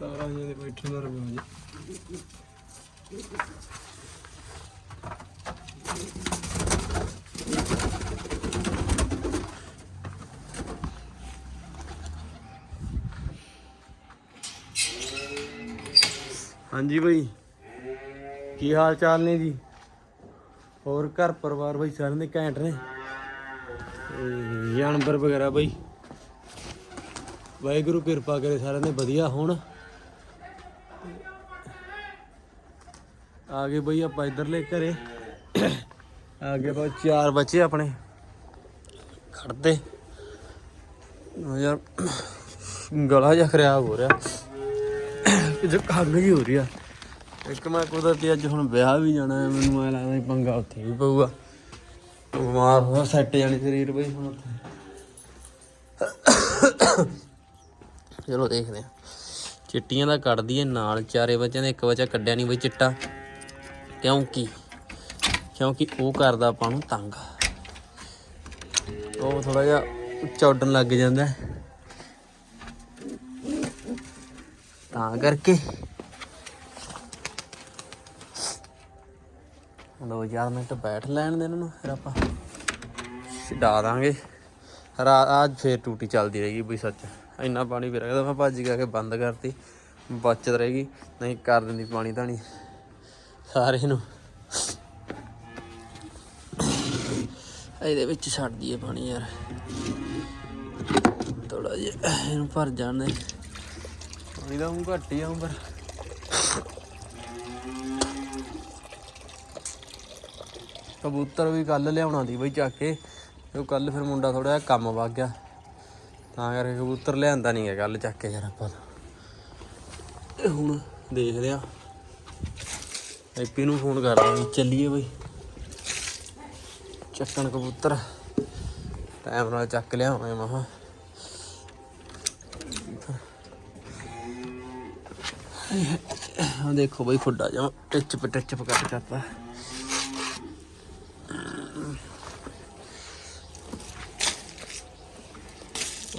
ਤਾਰਾ ਜਿਹੇ ਬੈਠੇ ਦਾ ਰਵਾ ਹਾਂਜੀ ਭਾਈ ਕੀ ਹਾਲ ਚਾਲ ਨੇ ਜੀ? ਹੋਰ ਘਰ ਪਰਿਵਾਰ ਭਾਈ ਸਾਰਿਆਂ ਦੇ ਘੈਂਟ ਨੇ? ਜਾਨਵਰ ਵਗੈਰਾ ਭਾਈ ਵਾਹਿਗੁਰੂ ਕਿਰਪਾ ਕਰੇ ਸਾਰਿਆਂ ਦੇ ਵਧੀਆ ਹੋਣ। ਆ ਗਏ ਬਈ ਆਪਾਂ ਇਧਰਲੇ ਘਰੇ। ਆ ਗਏ ਬਾ ਚਾਰ ਬੱਚੇ ਆਪਣੇ। ਖੜਦੇ। ਯਾਰ ਗਲਾ ਜਿਹਾ ਖਰਾਬ ਹੋ ਰਿਹਾ। ਕਿ ਖੰਗ ਜੀ ਹੋ ਰਹੀ ਆ। ਇੱਕ ਮੈਂ ਕੁਦਰਤੀ ਅੱਜ ਹੁਣ ਵਿਆਹ ਵੀ ਜਾਣਾ ਮੈਨੂੰ ਐ ਲੱਗਦਾ ਪੰਗਾ ਉੱਥੇ ਵੀ ਪਊਗਾ। ਬਿਮਾਰ ਹੋ ਸੈੱਟ ਜਾਣੀ ਸਰੀਰ ਬਈ ਹੁਣ ਉੱਥੇ। ਚਲੋ ਦੇਖਦੇ ਆ ਚਿੱਟੀਆਂ ਦਾ ਕੱਢਦੀ ਏ ਨਾਲ, ਚਾਰੇ ਬੱਚਿਆਂ ਦੇ, ਇੱਕ ਬੱਚਾ ਕੱਢਿਆ ਨਹੀਂ ਬਈ ਚਿੱਟਾ। ਕਿਉਂਕਿ ਕਿਉਂਕਿ ਉਹ ਕਰਦਾ ਆਪਾਂ ਨੂੰ ਤੰਗ। ਉਹ ਥੋੜਾ ਜਿਹਾ ਉੱਚਾ ਉੱਡਣ ਲੱਗ ਜਾਂਦਾ। ਤਾਂ ਕਰਕੇ। ਦੋ ਚਾਰ ਮਿੰਟ ਬੈਠ ਲੈਣ ਦੇ ਇਹਨਾਂ ਨੂੰ, ਫਿਰ ਆਪਾਂ ਛਡਾ ਦਾਂਗੇ। ਰਾਤ ਅੱਜ ਫੇਰ ਟੂਟੀ ਚੱਲਦੀ ਰਹੇਗੀ ਬਈ ਸੱਚ। ਇੰਨਾ ਪਾਣੀ ਵੀ ਗਿਆ ਮੈਂ ਭੱਜ ਗਿਆ ਕੇ ਬੰਦ ਕਰਤੀ, ਬਚਤ ਰਹੇਗੀ। ਨਹੀਂ, ਕਰ ਦਿੰਦੀ ਪਾਣੀ ਤਾਂ ਨਹੀਂ ਸਾਰੇ ਨੂੰ। ਇਹਦੇ ਵਿੱਚ ਛੱਡ ਦਈਏ ਪਾਣੀ ਯਾਰ। ਥੋੜਾ ਜਿਹਾ ਇਹਨੂੰ ਭਰ ਜਾਣ ਦੇ ਪਾਣੀ ਦਾ ਹੁਣ ਘੱਟ ਹੀ ਆਉਂ ਪਰ ਕਬੂਤਰ ਵੀ ਕੱਲ ਲਿਆਉਣਾ ਦੀ ਬਈ ਚੱਕ ਕੇ। ਉਹ ਕੱਲ ਫਿਰ ਮੁੰਡਾ ਥੋੜਾ ਜਿਹਾ ਕੰਮ ਵਗ ਗਿਆ। ਤਾਂ ਕਰਕੇ ਕਬੂਤਰ ਲਿਆਂਦਾ ਨਹੀਂ ਗਿਆ ਕੱਲ ਚੱਕ ਕੇ ਯਾਰ ਆਪਾਂ ਤੇ। ਹੁਣ ਦੇਖਦੇ ਆ ਐਪੀ ਨੂੰ ਫੋਨ ਕਰਦਾ ਵੀ, ਚੱਲੀਏ ਬਈ। ਚੱਕਣ ਕਬੂਤਰ। ਟਾਈਮ ਨਾਲ ਚੱਕ ਲਿਆਵਾਂਗੇ ਮਹਾ ਆ ਦੇਖੋ ਬਈ, ਖੁੱਡਾ ਜਾ ਟਿੱਚ ਪ ਟਿੱਚ ਪ ਕਰਤਾ।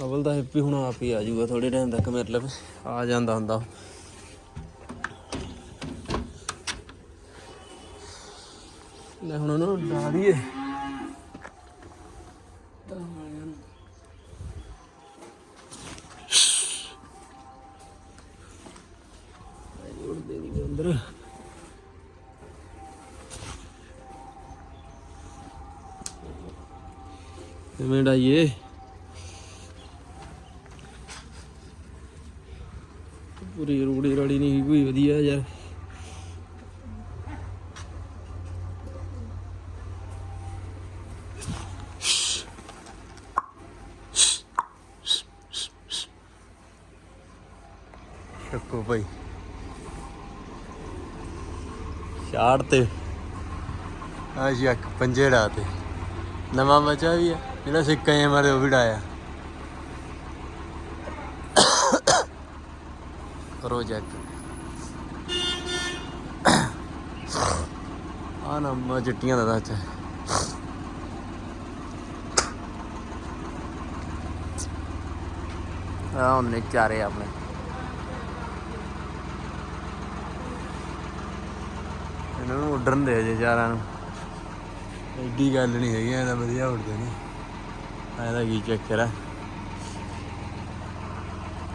ਅਵਲ ਦਾ ਹੈਪੀ ਹੁਣ ਆਪ ਹੀ ਆ ਜਾਊਗਾ ਥੋੜੇ ਟਾਈਮ ਤੱਕ ਮੇਰੇ ਲਈ ਆ ਜਾਂਦਾ ਹੁੰਦਾ ਲੈ ਹੁਣ ਉਹਨੂੰ ਡਾ ਦਈਏ ਅੰਦਰ ਕਿਵੇਂ ਡਾਈਏ? ਪੂਰੀ ਰੂੜੀ ਰੜੀ ਨਹੀਂ ਕੋਈ ਵਧੀਆ ਯਾਰ ਚੱਕੋ ਭਾਈ। ਛਾੜ ਤੇ। ਆ ਜੀ ਇੱਕ ਪੰਜੇੜਾ ਤੇ। ਨਵਾਂ ਬਚਾ ਵੀ ਆ। ਜਿਹੜਾ ਸਿੱਕਾ ਜਿਹਾ ਮਾਰੇ ਉਹ ਵੀ ਡਾਇਆ ਪ੍ਰੋਜੈਕਟ ਆ ਨਾ ਮਾ ਚਿੱਟੀਆਂ ਦਾ ਦੱਸ ਆ। ਉਹਨੇ ਚਾਰੇ ਆਪਣੇ। ਇਹਨਾਂ ਨੂੰ ਉੱਡਣ ਦੇ ਜੇ ਚਾਰਾਂ ਨੂੰ। ਐਡੀ ਗੱਲ ਨਹੀਂ ਹੈਗੀ ਇਹਦਾ ਵਧੀਆ ਉੱਡਦੇ ਨੇ। ਇਹਦਾ ਕੀ ਚੱਕਰ ਆ।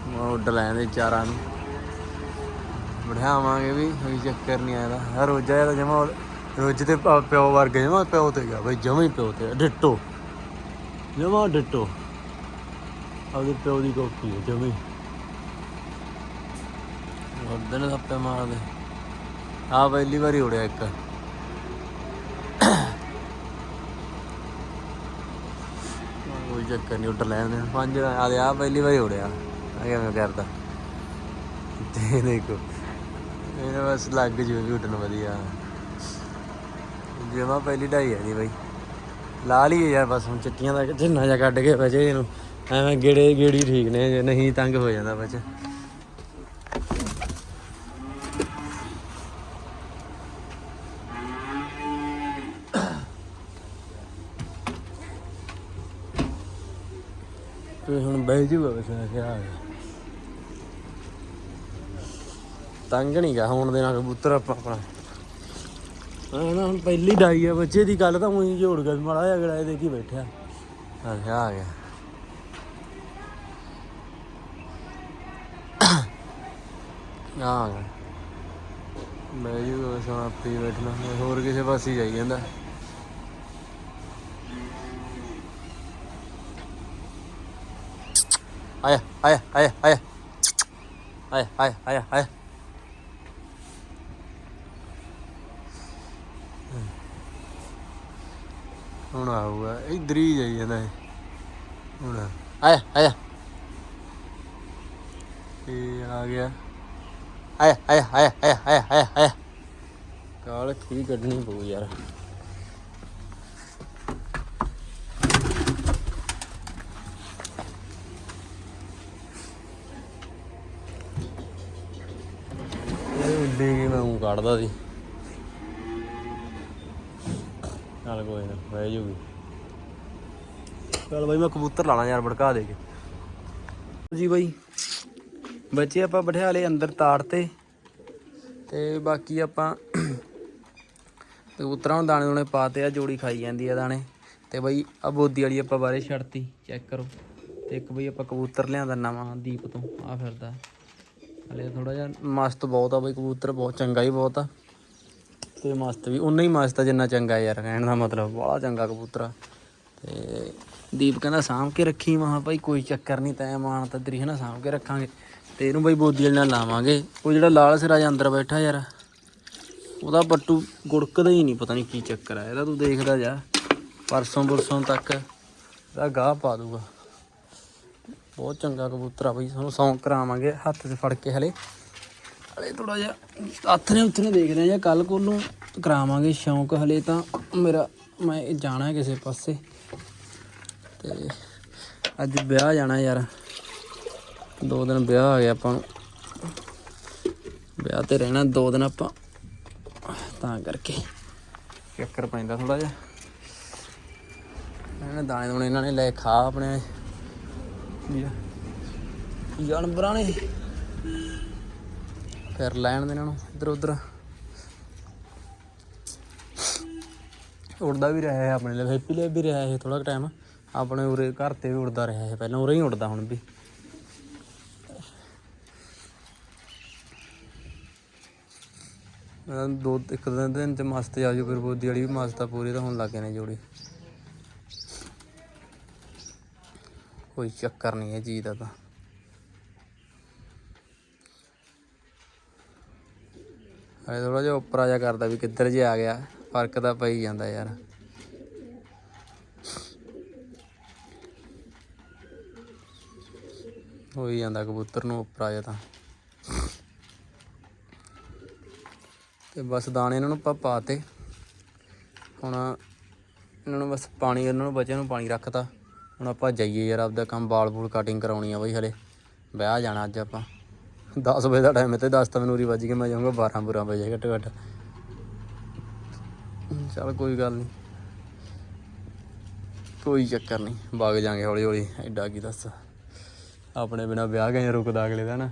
ਮੈਂ ਉੱਡ ਲੈਂਦੇ ਚਾਰਾਂ ਨੂੰ। ਬਿਠਾਵਾਂਗੇ ਵੀ, ਕੋਈ ਚੱਕਰ ਨਹੀਂ ਆਇਆ ਹਰ ਰੋਜ਼ਾ ਇਹਦਾ ਜਮਾ ਰੋਜ਼ ਤੇ ਪਿਓ ਵਰਗੇ ਜਮਾ ਪਿਓ ਤੇ ਗਿਆ। ਬਈ ਜਮਾ ਹੀ ਪਿਓ ਤੇ ਡਿੱਟੋ। ਜਮਾ ਡਿੱਟੋ। ਆਪਦੇ ਪਿਓ ਦੀ ਕਾਪੀ ਹੈ ਜਮੀ ਉਹਦੇ ਨੇ ਥੱਪੇ ਮਾਰਦੇ। ਆ ਪਹਿਲੀ ਵਾਰੀ ਉੜਿਆ ਇੱਕ। ਕੋਈ ਚੱਕਰ ਨਹੀਂ ਉੱਡ ਲੈਣ ਦੇ। ਪੰਜ ਆ ਆ ਪਹਿਲੀ ਵਾਰੀ ਉੜਿਆ। ਆ ਕਿਵੇਂ ਕਰਦਾ? ਤੇ ਦੇਖੋ ਇਹਨੇ ਬਸ ਲੱਗ ਜੂ ਵੀ ਉੱਡਣ ਵਧੀਆ। ਜਿਵੇਂ ਪਹਿਲੀ ਢਾਈ ਆ ਜੀ ਬਾਈ। ਲਾ ਲਈਏ ਯਾਰ, ਬਸ ਹੁਣ ਚਿੱਟੀਆਂ ਦਾ ਜਿੰਨਾ ਜਿਹਾ ਕੱਢ ਕੇ ਬਚੇ ਇਹਨੂੰ। ਐਵੇਂ ਗੇੜੇ ਗੇੜੀ ਠੀਕ ਨੇ, ਜੇ ਨਹੀਂ ਤੰਗ ਹੋ ਜਾਂਦਾ ਬਚ ਤੇ ਹੁਣ ਬਹਿ ਜੂਗਾ ਬਸ ਮੈਂ ਤੰਗ ਨਹੀਂ ਗਾ ਹੁਣ ਦੇ ਨਾਲ ਕਬੂਤਰ ਆਪਾਂ ਆਪਣਾ। ਹਾਂ ਹੁਣ ਪਹਿਲੀ ਡਾਈ ਆ, ਬੱਚੇ ਦੀ ਗੱਲ ਤਾਂ ਉਹੀ ਜੋੜ ਗਿਆ ਮਾੜਾ ਜਿਹਾ ਅਗਲਾ ਇਹਦੇ ਕੀ ਬੈਠਿਆ। ਹਾਂ ਆ ਗਿਆ। ਆ ਗਿਆ। ਮੈਂ ਜੀ ਬਸ ਹੁਣ ਆਪੇ ਬੈਠਣਾ, ਹੋਰ ਕਿਸੇ ਪਾਸੇ ਜਾਈ ਜਾਂਦਾ। ਆਇਆ ਆਇਆ ਆਇਆ ਆਇਆ। ਆਇਆ ਆਇਆ ਆਇਆ ਆਇਆ। ਹੁਣ ਆਊਗਾ। ਇਧਰ ਹੀ ਜਾਈ ਜਾਂਦਾ ਇਹ। ਹੁਣ। ਆਇਆ ਆਇਆ। ਇਹ ਆ ਗਿਆ। ਆਇਆ ਆਇਆ ਆਇਆ ਆਇਆ ਆਇਆ ਆਇਆ। ਕਾਲ ਕੀ ਕੱਢਣੀ ਪਊ ਯਾਰ ਇਹ ਉੱਡੇ ਕੇ ਮੈਂ ਉਹ ਕੱਢਦਾ ਸੀ। ਚੱਲ ਕੋਈ ਨਾ, ਬਹਿ ਜੂਗੀ। ਚੱਲ ਬਾਈ, ਮੈਂ ਕਬੂਤਰ ਲਾਣਾ ਯਾਰ, ਭੜਕਾ ਦੇ ਕੇ। ਜੀ ਬਾਈ, ਬੱਚੇ ਆਪਾਂ ਬਿਠਾ ਅੰਦਰ ਤਾੜ ਤੇ। ਤੇ ਬਾਕੀ ਆਪਾਂ ਕਬੂਤਰਾਂ ਨੂੰ ਦਾਣੇ ਦੋਣੇ ਪਾਤੇ ਆ, ਜੋੜੀ ਖਾਈ ਜਾਂਦੀ ਆ ਦਾਣੇ। ਤੇ ਬਈ ਆ ਬੋਦੀ ਵਾਲੀ ਆਪਾਂ ਬਾਰੇ ਛੱਡਤੀ, ਚੈੱਕ ਕਰੋ। ਤੇ ਇੱਕ ਬਈ ਆਪਾਂ ਕਬੂਤਰ ਲਿਆਂਦਾ ਨਵਾਂ ਦੀਪ ਤੋਂ ਆ ਫਿਰਦਾ। ਹਲੇ ਥੋੜਾ ਜਿਹਾ ਮਸਤ ਬਹੁਤ ਆ ਬਈ, ਕਬੂਤਰ ਬਹੁਤ ਚੰਗਾ ਹੀ ਬਹੁਤ ਆ। ਤੇ ਮਸਤ ਵੀ ਉਨਾ ਹੀ ਮਸਤ ਆ ਜਿੰਨਾ ਚੰਗਾ ਯਾਰ, ਕਹਿਣ ਦਾ ਮਤਲਬ ਬੜਾ ਚੰਗਾ ਕਬੂਤਰ ਆ। ਤੇ ਦੀਪ ਕਹਿੰਦਾ ਸਾਂਭ ਕੇ ਰੱਖੀ ਮਹਾ ਭਾਈ ਕੋਈ ਚੱਕਰ ਨਹੀਂ ਤੈਂ ਮਾਨ ਤਾਂ ਤੇਰੀ ਹੈ ਨਾ ਸਾਂਭ ਕੇ ਰੱਖਾਂਗੇ। ਤੇ ਇਹਨੂੰ ਬਈ ਬੋਦੀ ਵਾਲੇ ਨਾਲ ਲਾਵਾਂਗੇ। ਉਹ ਜਿਹੜਾ ਲਾਲ ਸਿਰਾ ਜਿਹਾ ਅੰਦਰ ਬੈਠਾ ਯਾਰ, ਉਹਦਾ ਬੱਟੂ ਗੁੜਕਦਾ ਹੀ ਨਹੀਂ, ਪਤਾ ਨਹੀਂ ਕੀ ਚੱਕਰ ਆ। ਇਹਦਾ ਤੂੰ ਦੇਖਦਾ ਜਾ ਪਰਸੋਂ ਪਰਸੋਂ ਤੱਕ ਇਹਦਾ ਗਾਹ ਪਾ ਦੂਗਾ। ਬਹੁਤ ਚੰਗਾ ਕਬੂਤਰ ਆ ਬਈ ਤੁਹਾਨੂੰ ਸੌਂਕ ਕਰਾਵਾਂਗੇ ਹੱਥ 'ਚ ਫੜ ਕੇ ਹਲੇ। ਹਲੇ ਥੋੜਾ ਜਿਹਾ ਹੱਥ ਨੇ ਉੱਥੇ ਨੇ ਦੇਖਦੇ ਆ ਜਾਂ ਕੱਲ ਕੋਲ ਨੂੰ ਕਰਾਵਾਂਗੇ ਸ਼ੌਂਕ ਹਲੇ ਤਾਂ ਮੇਰਾ ਮੈਂ ਜਾਣਾ ਕਿਸੇ ਪਾਸੇ। ਤੇ ਅੱਜ ਵਿਆਹ ਜਾਣਾ ਯਾਰ। ਦੋ ਦਿਨ ਵਿਆਹ ਆ ਗਿਆ ਆਪਾਂ ਨੂੰ। ਵਿਆਹ ਤੇ ਰਹਿਣਾ ਦੋ ਦਿਨ ਆਪਾਂ ਤਾਂ ਕਰਕੇ। ਚੱਕਰ ਪੈਂਦਾ ਥੋੜਾ ਜਿਹਾ। ਇਹਨਾਂ ਦਾਣੇ ਦੋਣੇ ਇਹਨਾਂ ਨੇ ਲੈ ਖਾ ਆਪਣੇ। ਜਾਨਵਰਾਂ ਨੇ। ਫਿਰ ਲੈਣ ਦੇ ਇਹਨਾਂ ਨੂੰ ਇੱਧਰ ਉੱਧਰ। ਉੜਦਾ ਵੀ ਰਿਹਾ ਹੈ ਆਪਣੇ ਲਈ ਹੈਪੀ ਲਈ ਵੀ ਰਿਹਾ ਹੈ ਥੋੜਾ ਟਾਈਮ ਆਪਣੇ ਉਰੇ ਘਰ ਤੇ ਵੀ ਉੜਦਾ ਰਿਹਾ ਹੈ ਪਹਿਲਾਂ ਉਰੇ ਹੀ ਉੜਦਾ ਹੁਣ ਵੀ। ਦੋ, ਇੱਕ ਦਿਨ ਦਿਨ ਚ ਮਸਤ ਆ ਜੂ ਫਿਰ ਬੋਦੀ ਵਾਲੀ ਵੀ ਮਸਤ ਆ, ਪੂਰੀ ਤਾਂ ਹੁਣ ਲੱਗੇ ਨੇ ਜੋੜੀ। ਕੋਈ ਚੱਕਰ ਨਹੀਂ ਹੈ ਜੀ ਦਾ ਤਾਂ। ਹਲੇ ਥੋੜਾ ਜਿਹਾ ਉੱਪਰ ਆ ਜਾ ਕਰਦਾ ਵੀ ਕਿੱਧਰ ਜੇ ਆ ਗਿਆ, ਫ਼ਰਕ ਤਾਂ ਪਈ ਜਾਂਦਾ ਯਾਰ। ਹੋ ਜਾਂਦਾ ਕਬੂਤਰ ਨੂੰ ਉੱਪਰ ਆ ਜਾ ਤਾਂ। ਤੇ ਬਸ ਦਾਣੇ ਇਹਨਾਂ ਨੂੰ ਆਪਾਂ ਪਾਤੇ। ਹੁਣ ਇਹਨਾਂ ਨੂੰ ਬਸ ਪਾਣੀ, ਇਹਨਾਂ ਨੂੰ ਬੱਚਿਆਂ ਨੂੰ ਪਾਣੀ ਰੱਖਤਾ। ਹੁਣ ਆਪਾਂ ਜਾਈਏ ਯਾਰ, ਆਪਦਾ ਕੰਮ ਵਾਲ ਬੂਲ ਕਟਿੰਗ ਕਰਾਉਣੀ ਆ ਬਈ ਹਲੇ। ਵਿਆਹ ਜਾਣਾ ਅੱਜ ਆਪਾਂ। 10 ਵਜੇ ਦਾ ਟਾਈਮ ਹੈ ਤੇ 10 ਤਾਂ ਮੈਨੂੰ ਉਰੀ ਵੱਜ ਕੇ ਮੈਂ ਜਾਊਂਗਾ 12 ਬੁਰਾ ਵਜੇ ਘੱਟੋ ਘੱਟ। ਚਲ ਕੋਈ ਗੱਲ ਨਹੀਂ ਕੋਈ ਚੱਕਰ ਨਹੀਂ ਵਗ ਜਾਾਂਗੇ ਹੌਲੀ ਹੌਲੀ, ਐਡਾ ਕੀ ਦੱਸ। ਆਪਣੇ ਬਿਨਾ ਵਿਆਹ ਗਏ ਰੁਕਦਾ ਅਗਲੇ ਦਾ ਨਾ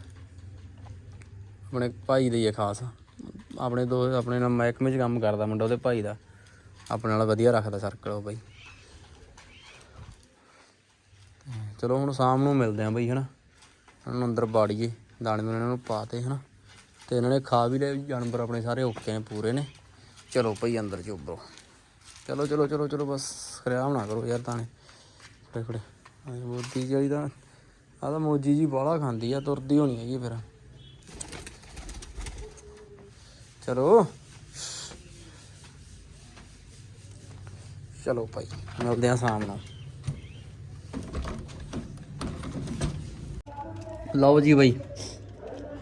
ਆਪਣੇ ਭਾਈ ਦਾ ਹੀ ਹੈ ਖਾਸ। ਆਪਣੇ ਦੋ, ਆਪਣੇ ਨਾਲ ਮਹਿਕਮੇ 'ਚ ਕੰਮ ਕਰਦਾ ਮੁੰਡਾ, ਉਹਦੇ ਭਾਈ ਦਾ। ਆਪਣੇ ਨਾਲ ਵਧੀਆ ਰੱਖਦਾ ਸਰਕਲ ਉਹ ਬਾਈ ਤੇ ਚਲੋ ਹੁਣ ਸ਼ਾਮ ਨੂੰ ਮਿਲਦੇ ਆਂ ਬਈ, ਹਨਾ? ਉਹਨਾਂ ਨੂੰ ਅੰਦਰ ਬਾੜੀਏ, ਦਾਣੇ ਦੂਣੇ ਇਹਨਾਂ ਨੂੰ ਪਾਤੇ ਹਨਾ? ਤੇ ਇਹਨਾਂ ਨੇ ਖਾ ਵੀ ਲਏ ਜਾਨਵਰ ਆਪਣੇ ਸਾਰੇ ਓਕੇ ਨੇ, ਪੂਰੇ ਨੇ। ਚਲੋ ਭਈ ਅੰਦਰ ਚੋਬੋ ਚਲੋ ਚਲੋ ਚਲੋ ਚਲੋ, ਬਸ ਖਰਿਆਮ ਨਾ ਕਰੋ ਯਾਰ ਦਾਣੇ। ਫੜੇ ਫੜੇ। ਮੋਦੀ ਜਿਹੜੀ ਤਾਂ, ਆਹ ਤਾਂ ਮੋਜੀ ਜੀ ਬਾਹਲਾ ਖਾਂਦੀ ਆ, ਤੁਰਦੀ ਹੋਣੀ ਹੈਗੀ ਫਿਰ। ਚਲੋ। ਚਲੋ ਭਾਈ, ਮਿਲਦੇ ਆ ਸ਼ਾਮ ਨੂੰ। ਲਓ ਜੀ ਬਈ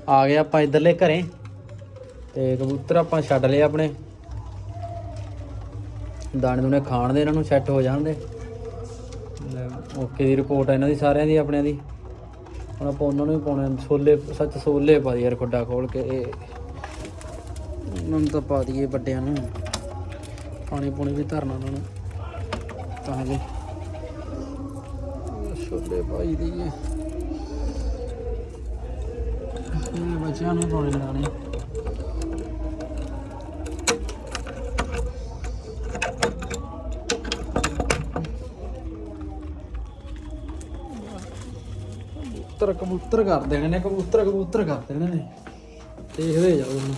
ਆ ਗਏ ਆਪਾਂ ਇਧਰਲੇ ਘਰੇ ਤੇ ਕਬੂਤਰ ਆਪਾਂ ਛੱਡ ਲਏ ਆਪਣੇ। ਦਾਣੇ ਦੂਣੇ ਖਾਣ ਦੇ ਇਹਨਾਂ ਨੂੰ ਸੈੱਟ ਹੋ ਜਾਣਦੇ ਓਕੇ ਦੀ ਰਿਪੋਰਟ ਆ ਇਹਨਾਂ ਦੀ ਸਾਰਿਆਂ ਦੀ ਆਪਣਿਆਂ ਦੀ। ਹੁਣ ਆਪਾਂ ਉਹਨਾਂ ਨੂੰ ਵੀ ਪਾਉਣੇ ਛੋਲੇ ਸੱਚ ਛੋਲੇ ਪਾ ਦੀ ਯਾਰ ਖੁੱਡਾ ਖੋਲ ਕੇ ਇਹ। ਉਹਨਾਂ ਨੂੰ ਤਾਂ ਪਾ ਦਈਏ ਵੱਡਿਆਂ ਨੂੰ। ਪਾਣੀ ਪੂਣੀ ਵੀ ਧਰਨਾ ਉਹਨਾਂ ਨੂੰ। ਤਾਂ ਜੀ। ਛੋਲੇ ਪਾਈ ਦਈਏ। ਇਹ ਕਬੂਤਰ ਕਬੂਤਰ ਕਰਦੇ ਨੇ ਕਬੂਤਰ ਕਬੂਤਰ ਕਰਦੇ ਨੇ। ਦੇਖਦੇ ਜਾਓ ਇਹਨੂੰ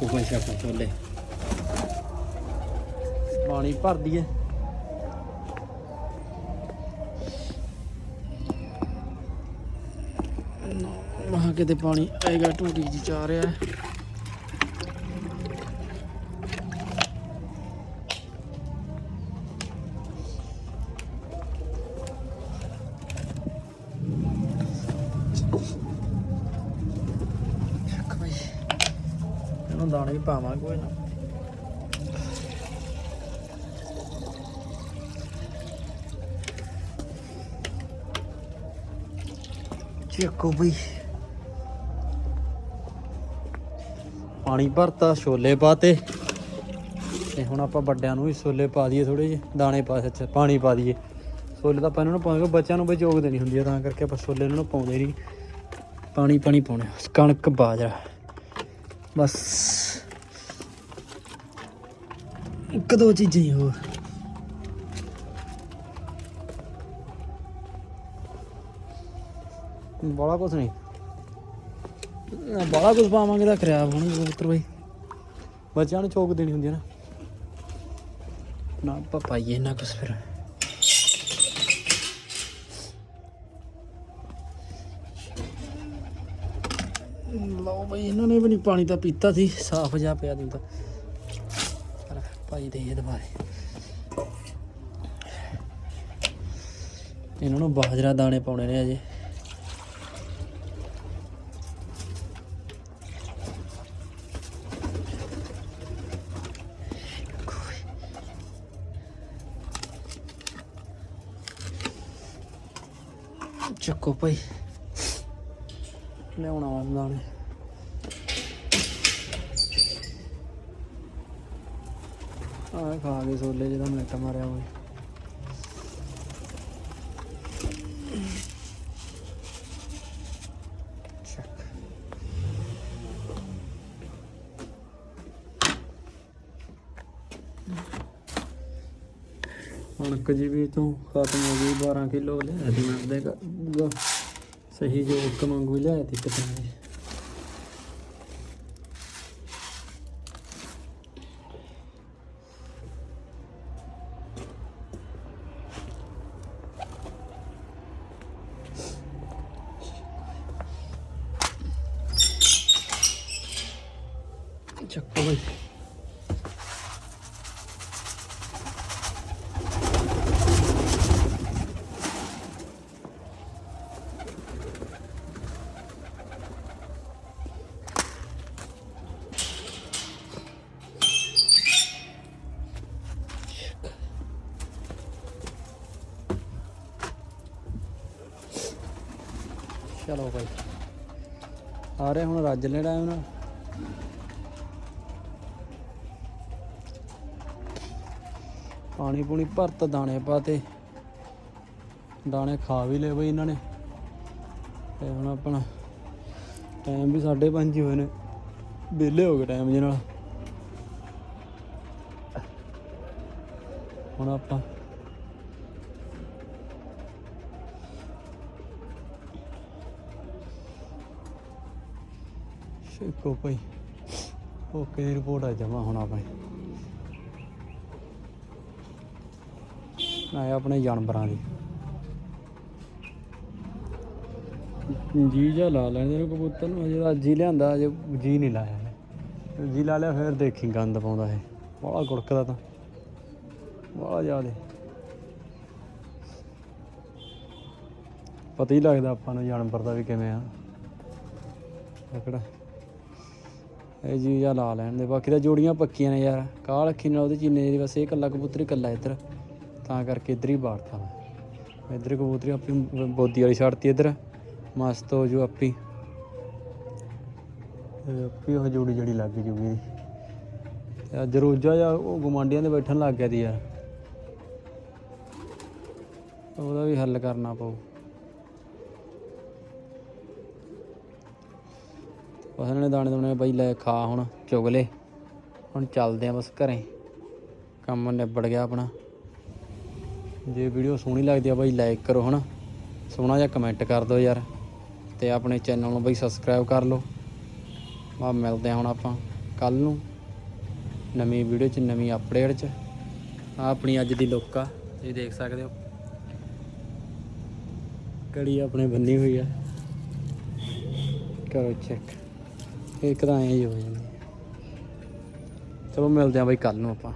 ਚੱਕੋ ਭਾਈ ਛੋਲੇ ਪਾਣੀ ਭਰ ਦਈਏ। ਮਹਾ ਕਿਤੇ ਪਾਣੀ ਆਏਗਾ ਟੂਟੀ ਜੀ ਚਾ ਰਿਹਾ ਹੈ ਚੱਕ ਭਾਈ ਇਹਨੂੰ ਦਾਣੇ ਵੀ ਕੋਈ ਨਾ। ਚੱਕੋ ਬਈ। ਪਾਣੀ ਭਰਤਾ, ਛੋਲੇ ਪਾਤੇ। ਤੇ ਹੁਣ ਆਪਾਂ ਵੱਡਿਆਂ ਨੂੰ ਵੀ ਛੋਲੇ ਪਾ ਦਈਏ ਥੋੜੇ ਜਿਹੇ, ਦਾਣੇ ਪਾ ਅੱਛਾ ਪਾਣੀ ਪਾ ਦਈਏ। ਛੋਲੇ ਤਾਂ ਆਪਾਂ ਇਹਨਾਂ ਨੂੰ ਪਾਵਾਂਗੇ ਬੱਚਿਆਂ ਨੂੰ ਬਚੋਗ ਦੇਣੀ ਹੁੰਦੀ ਹੈ ਤਾਂ ਕਰਕੇ ਆਪਾਂ ਛੋਲੇ ਇਹਨਾਂ ਨੂੰ ਪਾਉਂਦੇ ਨਹੀਂ। ਪਾਣੀ ਪਾਣੀ ਪਾਉਣੇ ਕਣਕ ਬਾਜਰਾ। ਬਸ। ਇੱਕ ਦੋ ਚੀਜ਼ਾਂ ਹੀ ਹੋਰ। ਬੜਾ ਕੁਛ ਨਹੀਂ। ਬੜਾ ਕੁਛ ਪਾਵਾਂਗੇ ਤਾਂ ਖਰਾਬ ਹੋਣਗੇ ਕਬੂਤਰ ਬਾਈ। ਬੱਚਿਆਂ ਨੂੰ ਚੋਕ ਦੇਣੀ ਹੁੰਦੀ ਹੈ ਨਾ। ਨਾ ਆਪਾਂ ਪਾਈਏ ਨਾ ਕੁਛ ਫਿਰ। ਲਓ ਬਈ, ਇਹਨਾਂ ਨੇ ਵੀ ਨਹੀਂ ਪਾਣੀ ਤਾਂ ਪੀਤਾ ਸੀ, ਸਾਫ਼ ਜਾ ਪਿਆ ਦਿੰਦਾ ਪਰ ਭਾਈ ਦੇ ਇਹ ਦੁਬਾਰੇ। ਇਹਨਾਂ ਨੂੰ ਬਾਜਰਾ ਦਾਣੇ ਪਾਉਣੇ ਨੇ ਅਜੇ। ਚੱਕੋ ਭਾਈ। ਲਿਆਉਣਾ ਵਾ ਦਾਣੇ ਆ ਖਾ ਕੇ ਸੋਲੇ ਜਿਹਦਾ ਮਿੰਟ ਮਾਰਿਆ ਹੋਈ ਚੱਕ। ਕਣਕ ਜੀ ਵੀ ਤੋਂ ਖਤਮ ਹੋ ਗਈ 12 ਕਿਲੋ ਲੈ ਸੀ ਮੈਂ ਦੇ ਗ- ਸਹੀ ਜੋ ਇੱਕ ਮੰਗੂ ਲਿਆ ਸੀ ਕਿਤੇ ਚੱਕੋ ਬਈ ਚਲੋ ਭਾਈ ਆ ਰਹੇ ਹੁਣ ਰੱਜ ਲੈਣਾ ਉਹਨਾਂ। ਪਾਣੀ ਪੂਣੀ ਭਰਤ ਦਾਣੇ ਪਾਤੇ। ਦਾਣੇ ਖਾ ਵੀ ਲਏ ਬਈ ਇਹਨਾਂ ਨੇ। ਤੇ ਹੁਣ ਆਪਣਾ ਟਾਈਮ ਵੀ 5:30 ਹੋਏ ਨੇ। ਵਿਹਲੇ ਹੋ ਗਏ ਟਾਈਮ ਜੇ ਨਾਲ। ਹੁਣ ਆਪਾਂ ਸ਼ੇਕੋ ਭਾਈ ਓਕੇ ਦੀ ਰਿਪੋਰਟ ਆ ਜਮਾ ਹੁਣ ਆਪਣੇ। ਨਾ ਆਪਣੇ ਜਾਨਵਰਾਂ ਦੀ। ਜੀ ਜਾ ਲਾ ਲੈਂਦੇ ਨੇ ਕਬੂਤਰ ਨੂੰ ਅਜੇ ਅੱਜ ਹੀ ਲਿਆਂਦਾ ਅਜੇ ਜੀ ਨਹੀਂ ਲਾਇਆ ਇਹਨੇ। ਜੀ ਲਾ ਲਿਆ ਫਿਰ ਦੇਖੀ ਗੰਦ ਪਾਉਂਦਾ ਇਹ। ਬੜਾ ਗੁੜਕਦਾ ਤਾਂ। ਬੜਾ ਜ਼ਿਆਦੇ ਪਤਾ ਹੀ ਲੱਗਦਾ ਆਪਾਂ ਨੂੰ ਜਾਨਵਰ ਦਾ ਵੀ ਕਿਵੇਂ ਆ। ਤਕੜਾ ਇਹ ਜੀ ਜਾਂ ਲਾ ਲੈਣ ਦੇ ਬਾਕੀ ਤਾਂ ਜੋੜੀਆਂ ਪੱਕੀਆਂ ਨੇ ਯਾਰ। ਕਾਲ ਅੱਖੀ ਨਾਲ ਉਹਦੇ ਚੀਨੇ ਦੀ ਬਸ ਇਹ ਕੱਲਾ ਕਬੂਤਰ ਹੀ ਕੱਲਾ ਇੱਧਰ। ਤਾਂ ਕਰਕੇ ਇੱਧਰ ਹੀ ਬਾੜਤਾ ਮੈਂ। ਇੱਧਰ ਕਬੂਤਰੀ ਆਪਣੀ ਬੋਦੀ ਵਾਲੀ ਛੱਡਤੀ ਇੱਧਰ। ਮਸਤ ਹੋ ਜੂ ਆਪੀ। ਇਹ ਆਪੀ ਉਹ ਜੋੜੀ ਜਿਹੜੀ ਲੱਗ ਜੂਗੀ। ਤੇ ਅੱਜ ਰੋਜਾ ਜਾਂ ਉਹ ਗੁਆਂਢੀਆਂ ਦੇ ਬੈਠਣ ਲੱਗ ਗਿਆ ਦੀ ਯਾਰ। ਉਹਦਾ ਵੀ ਹੱਲ ਕਰਨਾ ਪਊ। ਬਸ ਨੇ ਦਾਣੇ ਦੁਣੇ ਬਈ ਲੈ ਖਾ ਹੁਣ ਚੁਗਲੇ। ਹੁਣ ਚੱਲਦੇ ਆ ਬਸ ਘਰੇ। ਕੰਮ ਨਿਬੜ ਗਿਆ ਆਪਣਾ। ਜੇ ਵੀਡੀਓ ਸੋਹਣੀ ਲੱਗਦੀ ਆ ਬਾਈ ਲਾਈਕ ਕਰੋ ਹਨਾ। ਸੋਹਣਾ ਜਿਹਾ ਕਮੈਂਟ ਕਰ ਦਿਓ ਯਾਰ। ਤੇ ਆਪਣੇ ਚੈਨਲ ਨੂੰ ਬਈ ਸਬਸਕ੍ਰਾਈਬ ਕਰ ਲਓ। ਆ ਮਿਲਦੇ ਆ ਹੁਣ ਆਪਾਂ ਕੱਲ ਨੂੰ। ਨਵੀਂ ਵੀਡੀਓ 'ਚ, ਨਵੀਂ ਅਪਡੇਟ 'ਚ। ਆ ਆਪਣੀ ਅੱਜ ਦੀ ਲੁੱਕ ਆ। ਤੁਸੀਂ ਦੇਖ ਸਕਦੇ ਹੋ। ਕੜੀ ਆਪਣੇ ਬੰਨੀ ਹੋਈ ਆ। ਕਰੋ ਚੈੱਕ ਇੱਕ ਤਾਂ ਐਂ ਹੀ ਹੋ ਜਾਂਦੀ ਚਲੋ ਮਿਲਦੇ ਆ ਬਾਈ ਕੱਲ ਨੂੰ ਆਪਾਂ।